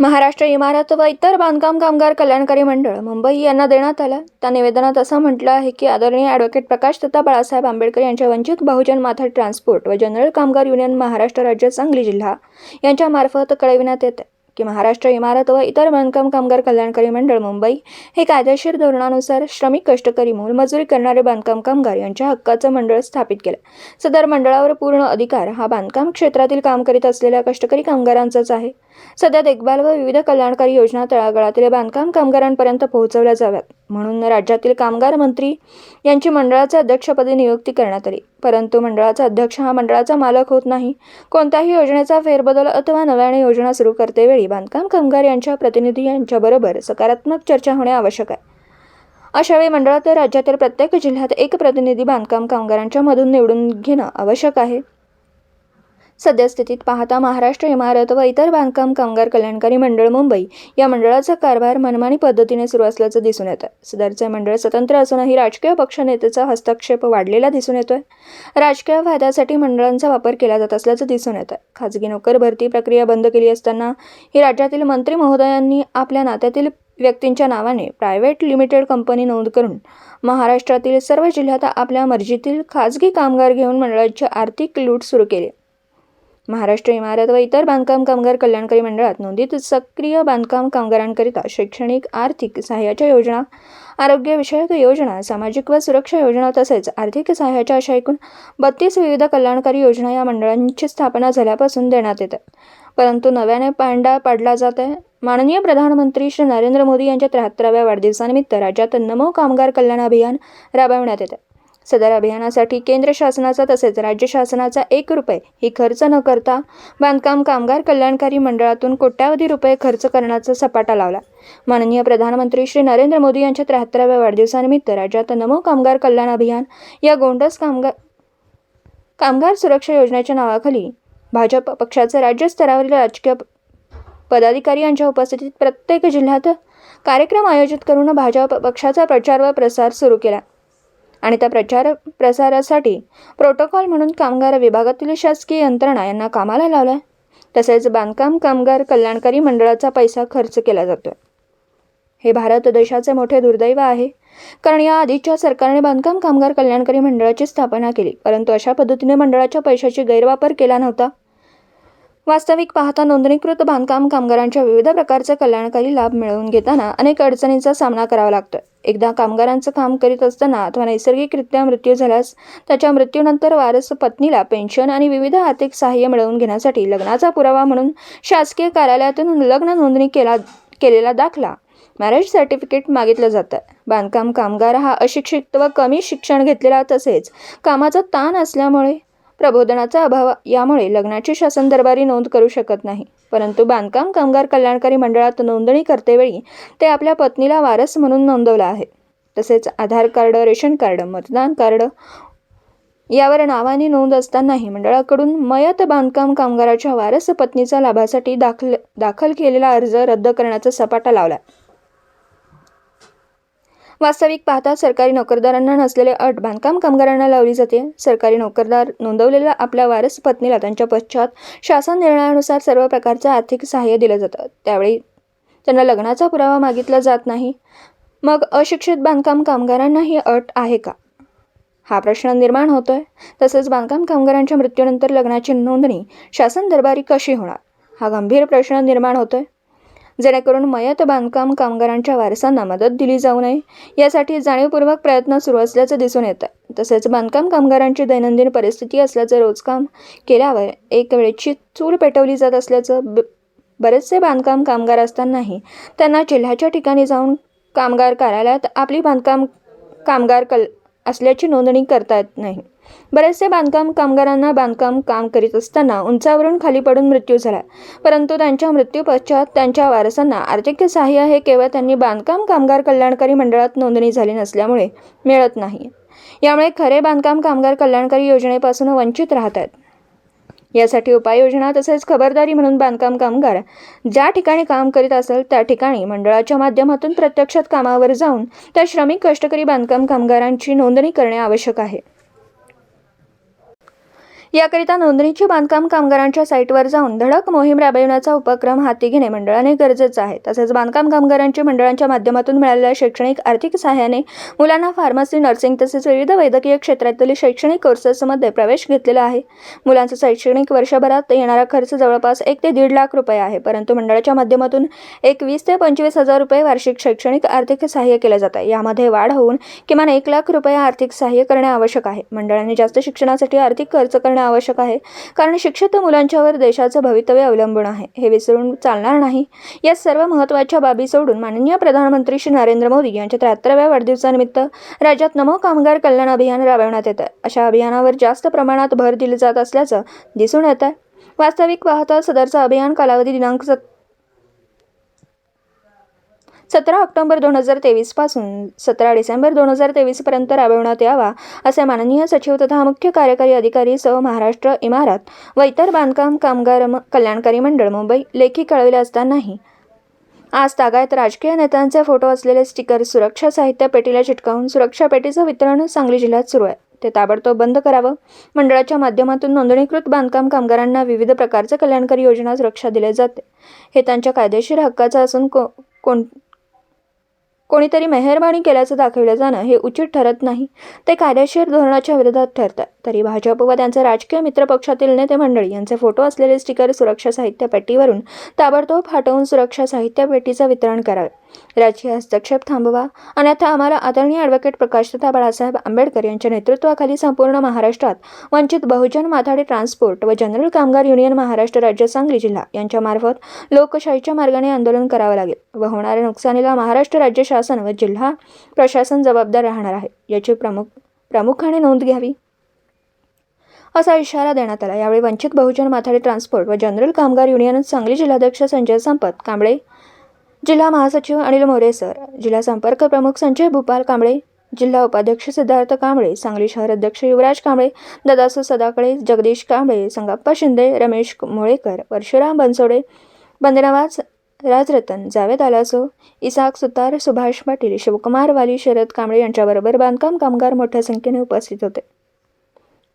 महाराष्ट्र इमारत व इतर बांधकाम कामगार कल्याणकारी मंडळ मुंबई यांना देण्यात आला. त्या निवेदनात असं म्हटलं आहे की आदरणीय ॲडव्होकेट प्रकाश दत्ता बाळासाहेब आंबेडकर यांच्या वंचित बहुजन माथा ट्रान्सपोर्ट व जनरल कामगार युनियन महाराष्ट्र राज्य सांगली जिल्हा यांच्यामार्फत कळविण्यात येते. की महाराष्ट्र इमारत व इतर बांधकाम कामगार कल्याणकारी मंडळ मुंबई हे कायदेशीर धोरणानुसार श्रमिक कष्टकरी मोलमजुरी करणारे बांधकाम कामगार यांच्या हक्काचं मंडळ स्थापित केलं. सदर मंडळावर पूर्ण अधिकार हा बांधकाम क्षेत्रातील काम करीत असलेल्या कष्टकरी कामगारांचाच आहे. सध्या देखभाल व विविध कल्याणकारी योजना तळागाळातील बांधकाम कामगारांपर्यंत पोहोचवल्या जाव्यात. म्हणून राज्यातील कामगार मंत्री यांची मंडळाच्या अध्यक्षपदी नियुक्ती करण्यात आली. परंतु मंडळाचा अध्यक्ष हा मंडळाचा मालक होत नाही. कोणत्याही योजनेचा फेरबदल अथवा नव्याने योजना सुरू करतेवेळी बांधकाम कामगार यांच्या प्रतिनिधी यांच्याबरोबर सकारात्मक चर्चा होणे आवश्यक आहे. अशावेळी मंडळात राज्यातील प्रत्येक जिल्ह्यात एक प्रतिनिधी बांधकाम कामगारांच्या मधून निवडून घेणं आवश्यक आहे. सद्यस्थितीत पाहता महाराष्ट्र इमारत व इतर बांधकाम कामगार कल्याणकारी मंडळ मुंबई या मंडळाचा कारभार मनमानी पद्धतीने सुरू असल्याचं दिसून येतं सदरचे मंडळ स्वतंत्र असूनही राजकीय पक्षनेतेचा हस्तक्षेप वाढलेला दिसून येतोय. राजकीय फायद्यासाठी मंडळांचा वापर केला जात असल्याचं दिसून येतं खाजगी नोकर भरती प्रक्रिया बंद केली असताना ही राज्यातील मंत्री महोदयांनी आपल्या नात्यातील व्यक्तींच्या नावाने प्रायव्हेट लिमिटेड कंपनी नोंद करून महाराष्ट्रातील सर्व जिल्ह्यात आपल्या मर्जीतील खाजगी कामगार घेऊन मंडळाची आर्थिक लूट सुरू केली. महाराष्ट्र इमारत व इतर बांधकाम कामगार कल्याणकारी मंडळात नोंदीत सक्रिय बांधकाम कामगारांकरिता शैक्षणिक आर्थिक सहाय्याच्या योजना आरोग्यविषयक योजना सामाजिक व सुरक्षा योजना तसेच आर्थिक सहाय्याच्या अशा एकूण बत्तीस विविध कल्याणकारी योजना या मंडळांची स्थापना झाल्यापासून देण्यात येतात परंतु नव्याने पांडा पाडला जात आहे. माननीय प्रधानमंत्री श्री नरेंद्र मोदी यांच्या त्र्याहत्तराव्या वाढदिवसानिमित्त राज्यात नमो कामगार कल्याण अभियान राबविण्यात येतं. सदर अभियानासाठी केंद्र शासनाचा तसेच राज्य शासनाचा एक रुपये ही खर्च न करता बांधकाम कामगार कल्याणकारी मंडळातून कोट्यावधी रुपये खर्च करण्याचा सपाटा लावला. माननीय प्रधानमंत्री श्री नरेंद्र मोदी यांच्या त्र्याहत्तराव्या वाढदिवसानिमित्त राज्यात नमो कामगार कल्याण अभियान या गोंडस कामगार कामगार सुरक्षा योजनेच्या नावाखाली भाजप पक्षाचे राज्यस्तरावरील राजकीय पदाधिकारी यांच्या उपस्थितीत प्रत्येक जिल्ह्यात कार्यक्रम आयोजित करून भाजप पक्षाचा प्रचार व प्रसार सुरू केला. आणि त्या प्रचार प्रसारासाठी प्रोटोकॉल म्हणून कामगार विभागातील शासकीय यंत्रणा यांना कामाला लावलं तसेच बांधकाम कामगार कल्याणकारी मंडळाचा पैसा खर्च केला जातो हे भारत देशाचे मोठे दुर्दैव आहे. कारण या आधीच्या सरकारने बांधकाम कामगार कल्याणकारी मंडळाची स्थापना केली. परंतु अशा पद्धतीने मंडळाच्या पैशाची गैरवापर केला नव्हता. वास्तविक पाहता नोंदणीकृत बांधकाम कामगारांच्या विविध प्रकारचे कल्याणकारी लाभ मिळवून घेताना अनेक अडचणींचा सामना करावा लागतोय. एकदा कामगारांचं काम करीत असताना अथवा नैसर्गिकरित्या मृत्यू झाल्यास त्याच्या मृत्यूनंतर वारस पत्नीला पेन्शन आणि विविध आर्थिक सहाय्य मिळवून घेण्यासाठी लग्नाचा पुरावा म्हणून शासकीय कार्यालयातून लग्न नोंदणी केला केलेला दाखला मॅरेज सर्टिफिकेट मागितलं जातं बांधकाम कामगार हा अशिक्षित व कमी शिक्षण घेतलेला तसेच कामाचा ताण असल्यामुळे प्रबोधनाचा अभाव यामुळे लग्नाची शासन दरबारी नोंद करू शकत नाही. परंतु बांधकाम कामगार कल्याणकारी मंडळात नोंदणी करतेवेळी ते आपल्या पत्नीला वारस म्हणून नोंदवलं आहे. तसेच आधार कार्ड रेशन कार्ड मतदान कार्ड यावर नावाने नोंद असतानाही मंडळाकडून मयत बांधकाम कामगाराच्या वारस पत्नीचा लाभासाठी दाखल दाखल केलेला अर्ज रद्द करण्याचा सपाटा लावला. वास्तविक पाहता सरकारी नोकरदारांना नसलेले अट बांधकाम कामगारांना लावली जाते. सरकारी नोकरदार नोंदवलेल्या आपल्या वारस पत्नीला त्यांच्या पश्चात शासन निर्णयानुसार सर्व प्रकारचं आर्थिक सहाय्य दिलं जातं. त्यावेळी त्यांना लग्नाचा पुरावा मागितला जात नाही. मग अशिक्षित बांधकाम कामगारांना ही अट आहे का? हा प्रश्न निर्माण होतोय. तसंच बांधकाम कामगारांच्या मृत्यूनंतर लग्नाची नोंदणी शासन दरबारी कशी होणार? हा गंभीर प्रश्न निर्माण होतोय. जेणेकरून मयत बांधकाम कामगारांच्या वारसांना मदत दिली जाऊ नये. यासाठी जाणीवपूर्वक प्रयत्न सुरू असल्याचं दिसून येतं. तसेच बांधकाम कामगारांची दैनंदिन परिस्थिती असल्याचं रोजकाम केल्यावर एक वेळची चूल पेटवली जात असल्याचं ब बरेचसे बांधकाम कामगार असतानाही त्यांना जिल्ह्याच्या ठिकाणी जाऊन कामगार कार्यालयात आपली बांधकाम कामगार कल असल्याची नोंदणी करता येत नाही. बरेचसे बांधकाम कामगारांना बांधकाम काम करीत असताना उंचावरून खाली पडून मृत्यू झाला. परंतु त्यांच्या मृत्यू पश्चात त्यांच्या वारसांना आर्थिक सहाय्य हे केवळ त्यांनी बांधकाम कामगार कल्याणकारी मंडळात नोंदणी झाली नसल्यामुळे मिळत नाही. यामुळे खरे बांधकाम कामगार कल्याणकारी योजनेपासून वंचित राहत आहेत यासाठी उपाययोजना तसेच खबरदारी म्हणून बांधकाम कामगार ज्या ठिकाणी काम करीत असेल त्या ठिकाणी मंडळाच्या माध्यमातून प्रत्यक्षात कामावर जाऊन त्या श्रमिक कष्टकरी बांधकाम कामगारांची नोंदणी करणे आवश्यक आहे. याकरिता नोंदणीची बांधकाम कामगारांच्या साईटवर जाऊन धडक मोहीम राबविण्याचा उपक्रम हाती घेणे मंडळाने गरजेचं आहे. तसेच बांधकाम कामगारांची मंडळांच्या माध्यमातून मिळालेल्या शैक्षणिक आर्थिक सहाय्याने मुलांना फार्मसी नर्सिंग तसेच विविध वैद्यकीय क्षेत्रातील शैक्षणिक कोर्सेसमध्ये प्रवेश घेतलेला आहे. मुलांचा शैक्षणिक वर्षभरात येणारा खर्च जवळपास एक ते दीड लाख रुपये आहे. परंतु मंडळाच्या माध्यमातून एक वीस ते पंचवीस हजार रुपये वार्षिक शैक्षणिक आर्थिक सहाय्य केले जात आहे. यामध्ये वाढ होऊन किमान एक लाख रुपये आर्थिक सहाय्य करणे आवश्यक आहे. मंडळाने जास्त शिक्षणासाठी आर्थिक खर्च करणे आवश्यक आहे. कारण शिक्षित मुलांच्यावर देशाचं भवितव्य अवलंबून आहे. हे विसरून चालणार नाही. या सर्व महत्त्वाच्या बाबी सोडून माननीय प्रधानमंत्री श्री नरेंद्र मोदी यांच्या त्र्याहत्तराव्या वाढदिवसानिमित्त राज्यात नमो कामगार कल्याण अभियान राबवण्यात येतं. अशा अभियानावर जास्त प्रमाणात भर दिली जात असल्याचं दिसून येत आहे वास्तविक पाहता सदरचा अभियान कालावधी दिनांक सत सतरा ऑक्टोबर दोन हजार तेवीसपासून सतरा डिसेंबर दोन हजार तेवीसपर्यंत राबवण्यात यावा असे माननीय सचिव तथा मुख्य कार्यकारी अधिकारी सह महाराष्ट्र इमारत व इतर बांधकाम कामगार म- कल्याणकारी मंडळ मुंबई लेखी कळविले असतानाही. आज तागायत राजकीय नेत्यांचे फोटो असलेले स्टिकर सुरक्षा साहित्य पेटीला चिटकावून सुरक्षा पेटीचं वितरण सांगली जिल्ह्यात सुरू आहे. ते ताबडतोब बंद करावं. मंडळाच्या माध्यमातून नोंदणीकृत बांधकाम कामगारांना विविध प्रकारचे कल्याणकारी योजना सुरक्षा दिल्या जाते. हे त्यांच्या कायदेशीर हक्काचं असून को कोण कोणीतरी मेहरबानी केल्याचं दाखवलं जाणं हे उचित ठरत नाही. ते कायदेशीर धोरणाच्या विरोधात ठरतात. तरी भाजप व त्यांचे राजकीय मित्रपक्षातील नेते मंडळी यांचे फोटो असलेले स्टिकर सुरक्षा साहित्य पेटीवरून ताबडतोब हटवून सुरक्षा साहित्य पेटीचं वितरण करावे. राजकीय हस्तक्षेप थांबवा. अन्यथा आम्हाला आदरणीय ॲडव्होकेट प्रकाश तथा बाळासाहेब आंबेडकर यांच्या नेतृत्वाखाली संपूर्ण महाराष्ट्रात वंचित बहुजन माथाडी ट्रान्सपोर्ट व जनरल कामगार युनियन महाराष्ट्र राज्य सांगली जिल्हा यांच्यामार्फत लोकशाहीच्या मार्गाने आंदोलन करावं लागेल व होणाऱ्या नुकसानीला महाराष्ट्र राज्य शासन व जिल्हा प्रशासन जबाबदार राहणार आहे. याची प्रमुख प्रामुख्याने नोंद घ्यावी. असा इशारा देण्यात आला. यावेळी वंचित बहुजन माथाडी ट्रान्सपोर्ट व जनरल कामगार युनियन सांगली जिल्हाध्यक्ष संजय संपत कांबळे जिल्हा महासचिव अनिल मोरे सर जिल्हा संपर्क प्रमुख संजय भूपाल कांबळे जिल्हा उपाध्यक्ष सिद्धार्थ कांबळे सांगली शहर अध्यक्ष युवराज कांबळे ददासू सदाकडे जगदीश कांबळे संगप्पा शिंदे रमेश मोळेकर परशुराम बनसोडे बंदनावाज राजरतन जावेद आलासो इसाक सुतार सुभाष पाटील शिवकुमार वाली शरद कांबळे यांच्याबरोबर बांधकाम कामगार मोठ्या संख्येने उपस्थित होते.